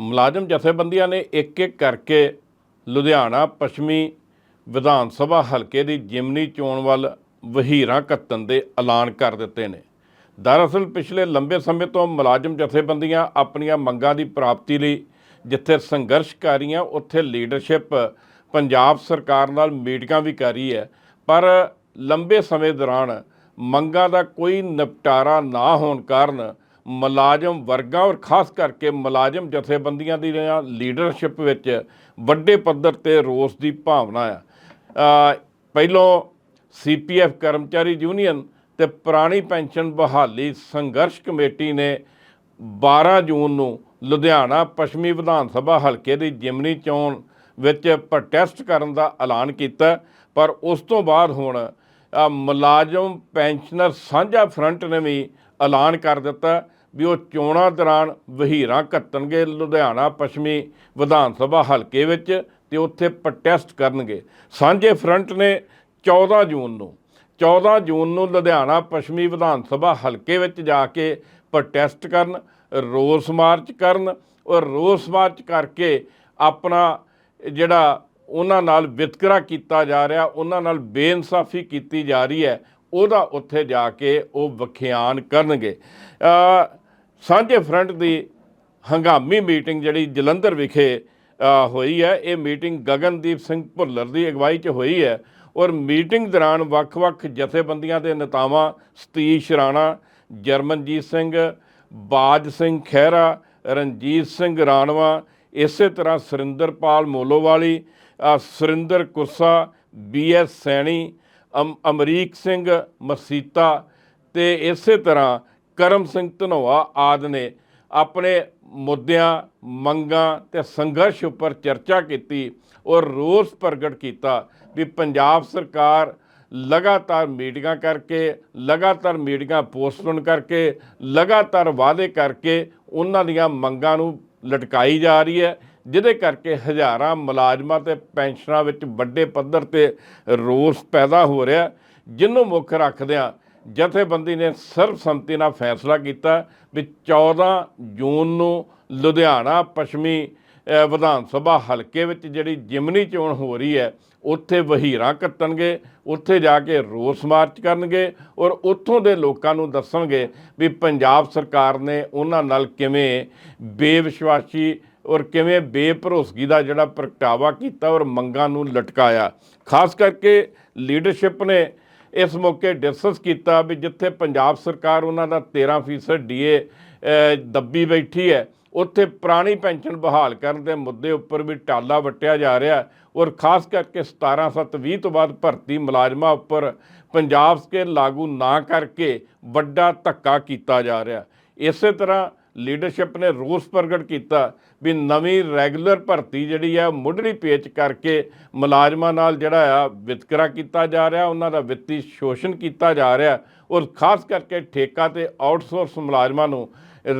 ਮੁਲਾਜ਼ਮ ਜਥੇਬੰਦੀਆਂ ਨੇ ਇੱਕ ਇੱਕ ਕਰਕੇ ਲੁਧਿਆਣਾ ਪੱਛਮੀ ਵਿਧਾਨ ਸਭਾ ਹਲਕੇ ਦੀ ਜਿਮਨੀ ਚੋਣ ਵੱਲ ਵਹੀਰਾਂ ਕੱਤਣ ਦੇ ਐਲਾਨ ਕਰ ਦਿੱਤੇ ਨੇ। ਦਰਅਸਲ ਪਿਛਲੇ ਲੰਬੇ ਸਮੇਂ ਤੋਂ ਮੁਲਾਜ਼ਮ ਜਥੇਬੰਦੀਆਂ ਆਪਣੀਆਂ ਮੰਗਾਂ ਦੀ ਪ੍ਰਾਪਤੀ ਲਈ ਜਿੱਥੇ ਸੰਘਰਸ਼ ਕਰ ਰਹੀਆਂ, ਉੱਥੇ ਲੀਡਰਸ਼ਿਪ ਪੰਜਾਬ ਸਰਕਾਰ ਨਾਲ ਮੀਟਿੰਗਾਂ ਵੀ ਕਰ ਰਹੀ ਹੈ। ਪਰ ਲੰਬੇ ਸਮੇਂ ਦੌਰਾਨ ਮੰਗਾਂ ਦਾ ਕੋਈ ਨਿਪਟਾਰਾ ਨਾ ਹੋਣ ਕਾਰਨ ਮੁਲਾਜ਼ਮ ਵਰਗਾਂ ਔਰ ਖਾਸ ਕਰਕੇ ਮੁਲਾਜ਼ਮ ਜਥੇਬੰਦੀਆਂ ਦੀ ਲੀਡਰਸ਼ਿਪ ਵਿੱਚ ਵੱਡੇ ਪੱਧਰ ਤੇ ਰੋਸ ਦੀ ਭਾਵਨਾ ਆ। ਅ, ਪਹਿਲੋਂ ਸੀਪੀਐਫ ਕਰਮਚਾਰੀ ਯੂਨੀਅਨ ਤੇ ਪੁਰਾਣੀ ਪੈਨਸ਼ਨ ਬਹਾਲੀ ਸੰਘਰਸ਼ ਕਮੇਟੀ ਨੇ 12 ਜੂਨ ਨੂੰ ਲੁਧਿਆਣਾ ਪੱਛਮੀ ਵਿਧਾਨ ਸਭਾ ਹਲਕੇ ਦੀ ਜਿਮਨੀ ਚੋਣ ਵਿੱਚ ਪ੍ਰੋਟੈਸਟ ਕਰਨ ਦਾ ਐਲਾਨ ਕੀਤਾ ਪਰ ਉਸ ਤੋਂ ਬਾਅਦ ਹੁਣ ਮੁਲਾਜ਼ਮ ਪੈਨਸ਼ਨਰ ਸਾਂਝਾ ਫਰੰਟ ਨੇ ਵੀ ਐਲਾਨ ਕਰ ਦਿੱਤਾ ਵੀ ਉਹ ਚੋਣਾਂ ਦੌਰਾਨ ਵਹੀਰਾਂ ਕੱਤਣਗੇ ਲੁਧਿਆਣਾ ਪੱਛਮੀ ਵਿਧਾਨ ਸਭਾ ਹਲਕੇ ਵਿੱਚ ਤੇ ਉੱਥੇ ਪ੍ਰੋਟੈਸਟ ਕਰਨਗੇ। ਸਾਂਝੇ ਫਰੰਟ ਨੇ 14 ਜੂਨ ਨੂੰ 14 ਜੂਨ ਨੂੰ ਲੁਧਿਆਣਾ ਪੱਛਮੀ ਵਿਧਾਨ ਸਭਾ ਹਲਕੇ ਵਿੱਚ ਜਾ ਕੇ ਪ੍ਰੋਟੈਸਟ ਕਰਨ, ਰੋਸ ਮਾਰਚ ਕਰਨ ਔਰ ਰੋਸ ਮਾਰਚ ਕਰਕੇ ਆਪਣਾ ਜਿਹੜਾ ਉਹਨਾਂ ਨਾਲ ਵਿਤਕਰਾ ਕੀਤਾ ਜਾ ਰਿਹਾ, ਉਹਨਾਂ ਨਾਲ ਬੇਇਨਸਾਫੀ ਕੀਤੀ ਜਾ ਰਹੀ ਹੈ, ਉਹਦਾ ਉੱਥੇ ਜਾ ਕੇ ਉਹ ਵਿਖਿਆਨ ਕਰਨਗੇ। ਸਾਂਝੇ ਫਰੰਟ ਦੀ ਹੰਗਾਮੀ ਮੀਟਿੰਗ ਜਿਹੜੀ ਜਲੰਧਰ ਵਿਖੇ ਹੋਈ ਹੈ, ਇਹ ਮੀਟਿੰਗ ਗਗਨਦੀਪ ਸਿੰਘ ਭੁੱਲਰ ਦੀ ਅਗਵਾਈ 'ਚ ਹੋਈ ਹੈ ਔਰ ਮੀਟਿੰਗ ਦੌਰਾਨ ਵੱਖ-ਵੱਖ ਜਥੇਬੰਦੀਆਂ ਦੇ ਨੇਤਾਵਾਂ ਸਤੀਸ਼ ਰਾਣਾ, ਜਰਮਨਜੀਤ ਸਿੰਘ, ਬਾਜ ਸਿੰਘ ਖਹਿਰਾ, ਰਣਜੀਤ ਸਿੰਘ ਰਾਣਵਾ, ਇਸੇ ਤਰ੍ਹਾਂ ਸੁਰਿੰਦਰਪਾਲ ਮੋਲੋਵਾਲੀ ਸੁਰਿੰਦਰ ਕੁਰਸਾ ਬੀਐਸ ਸੈਣੀ, ਅਮ- ਅਮਰੀਕ ਸਿੰਘ ਮਸੀਤਾ ਤੇ ਇਸੇ ਤਰ੍ਹਾਂ ਕਰਮ ਸਿੰਘ ਧਨੋਆ ਆਦਿ ਨੇ ਆਪਣੇ ਮੁੱਦਿਆਂ, ਮੰਗਾਂ ਤੇ ਸੰਘਰਸ਼ ਉੱਪਰ ਚਰਚਾ ਕੀਤੀ, ਔਰ ਰੋਸ ਪ੍ਰਗਟ ਕੀਤਾ ਵੀ ਪੰਜਾਬ ਸਰਕਾਰ ਲਗਾਤਾਰ ਮੀਟਿੰਗਾਂ ਕਰਕੇ, ਲਗਾਤਾਰ ਮੀਟਿੰਗਾਂ ਪੋਸਟਪੋਨ ਕਰਕੇ, ਲਗਾਤਾਰ ਵਾਅਦੇ ਕਰਕੇ ਉਹਨਾਂ ਦੀਆਂ ਮੰਗਾਂ ਨੂੰ ਲਟਕਾਈ ਜਾ ਰਹੀ ਹੈ। ਜਿਹਦੇ ਕਰਕੇ ਹਜ਼ਾਰਾਂ ਮੁਲਾਜ਼ਮਾਂ ਤੇ ਪੈਨਸ਼ਨਰਾਂ ਵਿੱਚ ਵੱਡੇ ਪੱਧਰ ਤੇ ਰੋਸ ਪੈਦਾ ਹੋ ਰਿਹਾ। ਜਿਹਨੂੰ ਮੁੱਖ ਰੱਖਦਿਆਂ ਜਥੇਬੰਦੀ ਨੇ ਸਰਬਸੰਮਤੀ ਨਾਲ ਫੈਸਲਾ ਕੀਤਾ ਵੀ 14 ਜੂਨ ਨੂੰ ਲੁਧਿਆਣਾ ਪੱਛਮੀ ਵਿਧਾਨ ਸਭਾ ਹਲਕੇ ਵਿੱਚ ਜਿਹੜੀ ਜਿਮਨੀ ਚੋਣ ਹੋ ਰਹੀ ਹੈ, ਉੱਥੇ ਵਹੀਰਾਂ ਕੱਟਣਗੇ, ਉੱਥੇ ਜਾ ਕੇ ਰੋਸ ਮਾਰਚ ਕਰਨਗੇ ਔਰ ਉੱਥੋਂ ਦੇ ਲੋਕਾਂ ਨੂੰ ਦੱਸਣਗੇ ਵੀ ਪੰਜਾਬ ਸਰਕਾਰ ਨੇ ਉਹਨਾਂ ਨਾਲ ਕਿਵੇਂ ਬੇਵਿਸ਼ਵਾਸੀ ਔਰ ਕਿਵੇਂ ਬੇਭਰੋਸਗੀ ਦਾ ਜਿਹੜਾ ਪ੍ਰਗਟਾਵਾ ਕੀਤਾ ਔਰ ਮੰਗਾਂ ਨੂੰ ਲਟਕਾਇਆ। ਖਾਸ ਕਰਕੇ ਲੀਡਰਸ਼ਿਪ ਨੇ ਇਸ ਮੌਕੇ ਡਿਸਕਸ ਕੀਤਾ ਵੀ ਜਿੱਥੇ ਪੰਜਾਬ ਸਰਕਾਰ ਉਹਨਾਂ ਦਾ 13% ਡੀਏ ਦੱਬੀ ਬੈਠੀ ਹੈ, ਉੱਥੇ ਪੁਰਾਣੀ ਪੈਨਸ਼ਨ ਬਹਾਲ ਕਰਨ ਦੇ ਮੁੱਦੇ ਉੱਪਰ ਵੀ ਟਾਲਾ ਵੱਟਿਆ ਜਾ ਰਿਹਾ ਔਰ ਖਾਸ ਕਰਕੇ 17/7/20 ਤੋਂ ਬਾਅਦ ਭਰਤੀ ਮੁਲਾਜ਼ਮਾਂ ਉੱਪਰ ਪੰਜਾਬ ਸਕੇਲ ਲਾਗੂ ਨਾ ਕਰਕੇ ਵੱਡਾ ਧੱਕਾ ਕੀਤਾ ਜਾ ਰਿਹਾ ਇਸੇ ਤਰ੍ਹਾਂ ਲੀਡਰਸ਼ਿਪ ਨੇ ਰੋਸ ਪ੍ਰਗਟ ਕੀਤਾ ਵੀ ਨਵੀਂ ਰੈਗੂਲਰ ਭਰਤੀ ਜਿਹੜੀ ਆ, ਮੁੱਢਲੀ ਪੇਚ ਕਰਕੇ ਮੁਲਾਜ਼ਮਾਂ ਨਾਲ ਜਿਹੜਾ ਆ, ਵਿਤਕਰਾ ਕੀਤਾ ਜਾ ਰਿਹਾ, ਉਹਨਾਂ ਦਾ ਵਿੱਤੀ ਸ਼ੋਸ਼ਣ ਕੀਤਾ ਜਾ ਰਿਹਾ ਔਰ ਖਾਸ ਕਰਕੇ ਠੇਕਾ ਤੇ ਆਊਟਸੋਰਸ ਮੁਲਾਜ਼ਮਾਂ ਨੂੰ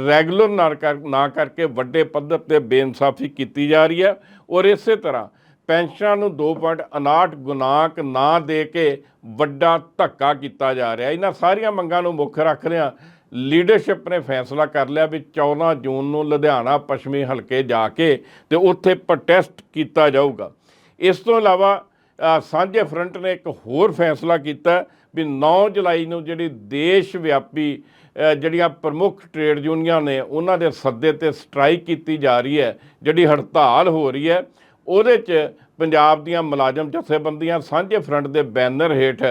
ਰੈਗੂਲਰ ਨਾ ਕਰ, ਨਾ ਕਰਕੇ ਵੱਡੇ ਪੱਧਰ ਤੇ ਬੇਇਨਸਾਫੀ ਕੀਤੀ ਜਾ ਰਹੀ ਹੈ ਔਰ ਇਸੇ ਤਰ੍ਹਾਂ ਪੈਨਸ਼ਨਾਂ ਨੂੰ 2.59 ਗੁਨਾਕ ਨਾ ਦੇ ਕੇ ਵੱਡਾ ਧੱਕਾ ਕੀਤਾ ਜਾ ਰਿਹਾ। ਇਹਨਾਂ ਸਾਰੀਆਂ ਮੰਗਾਂ ਨੂੰ ਮੁੱਖ ਰੱਖਦਿਆਂ ਲੀਡਰਸ਼ਿਪ ਨੇ ਫੈਸਲਾ ਕਰ ਲਿਆ ਵੀ 14 ਜੂਨ ਨੂੰ ਲੁਧਿਆਣਾ ਪੱਛਮੀ ਹਲਕੇ ਜਾ ਕੇ ਤੇ ਉੱਥੇ ਪ੍ਰੋਟੈਸਟ ਕੀਤਾ ਜਾਊਗਾ। ਇਸ ਤੋਂ ਇਲਾਵਾ ਸਾਂਝੇ ਫਰੰਟ ਨੇ ਇੱਕ ਹੋਰ ਫੈਸਲਾ ਕੀਤਾ ਵੀ 9 ਜੁਲਾਈ ਨੂੰ ਜਿਹੜੀ ਦੇਸ਼ ਵਿਆਪੀ ਜਿਹੜੀਆਂ ਪ੍ਰਮੁੱਖ ਟ੍ਰੇਡ ਯੂਨੀਅਨਾਂ ਨੇ, ਉਹਨਾਂ ਦੇ ਸੱਦੇ ਤੇ ਸਟ੍ਰਾਈਕ ਕੀਤੀ ਜਾ ਰਹੀ ਹੈ, ਜਿਹੜੀ ਹੜਤਾਲ ਹੋ ਰਹੀ ਹੈ, ਉਹਦੇ 'ਚ ਪੰਜਾਬ ਦੀਆਂ ਮੁਲਾਜ਼ਮ ਜਥੇਬੰਦੀਆਂ ਸਾਂਝੇ ਫਰੰਟ ਦੇ ਬੈਨਰ ਹੇਠ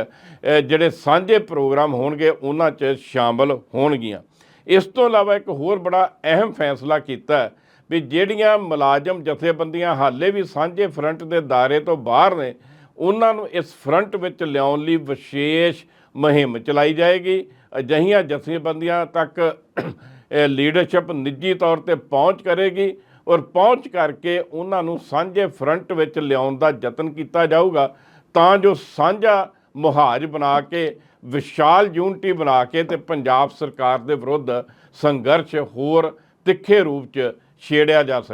ਜਿਹੜੇ ਸਾਂਝੇ ਪ੍ਰੋਗਰਾਮ ਹੋਣਗੇ, ਉਹਨਾਂ 'ਚ ਸ਼ਾਮਲ ਹੋਣਗੀਆਂ। ਇਸ ਤੋਂ ਇਲਾਵਾ ਇੱਕ ਹੋਰ ਬੜਾ ਅਹਿਮ ਫੈਸਲਾ ਕੀਤਾ ਵੀ ਜਿਹੜੀਆਂ ਮੁਲਾਜ਼ਮ ਜਥੇਬੰਦੀਆਂ ਹਾਲੇ ਵੀ ਸਾਂਝੇ ਫਰੰਟ ਦੇ ਦਾਇਰੇ ਤੋਂ ਬਾਹਰ ਨੇ, ਉਹਨਾਂ ਨੂੰ ਇਸ ਫਰੰਟ ਵਿੱਚ ਲਿਆਉਣ ਲਈ ਵਿਸ਼ੇਸ਼ ਮੁਹਿੰਮ ਚਲਾਈ ਜਾਏਗੀ। ਅਜਿਹੀਆਂ ਜਥੇਬੰਦੀਆਂ ਤੱਕ ਲੀਡਰਸ਼ਿਪ ਨਿੱਜੀ ਤੌਰ ਤੇ ਪਹੁੰਚ ਕਰੇਗੀ। ਔਰ ਪਹੁੰਚ ਕਰਕੇ ਉਹਨਾਂ ਨੂੰ ਸਾਂਝੇ ਫਰੰਟ ਵਿੱਚ ਲਿਆਉਣ ਦਾ ਯਤਨ ਕੀਤਾ ਜਾਊਗਾ, ਤਾਂ ਜੋ ਸਾਂਝਾ ਮੁਹਾਜ ਬਣਾ ਕੇ, ਵਿਸ਼ਾਲ ਯੂਨਿਟੀ ਬਣਾ ਕੇ ਤੇ ਪੰਜਾਬ ਸਰਕਾਰ ਦੇ ਵਿਰੁੱਧ ਸੰਘਰਸ਼ ਹੋਰ ਤਿੱਖੇ ਰੂਪ 'ਚ ਛੇੜਿਆ ਜਾ ਸਕੇ।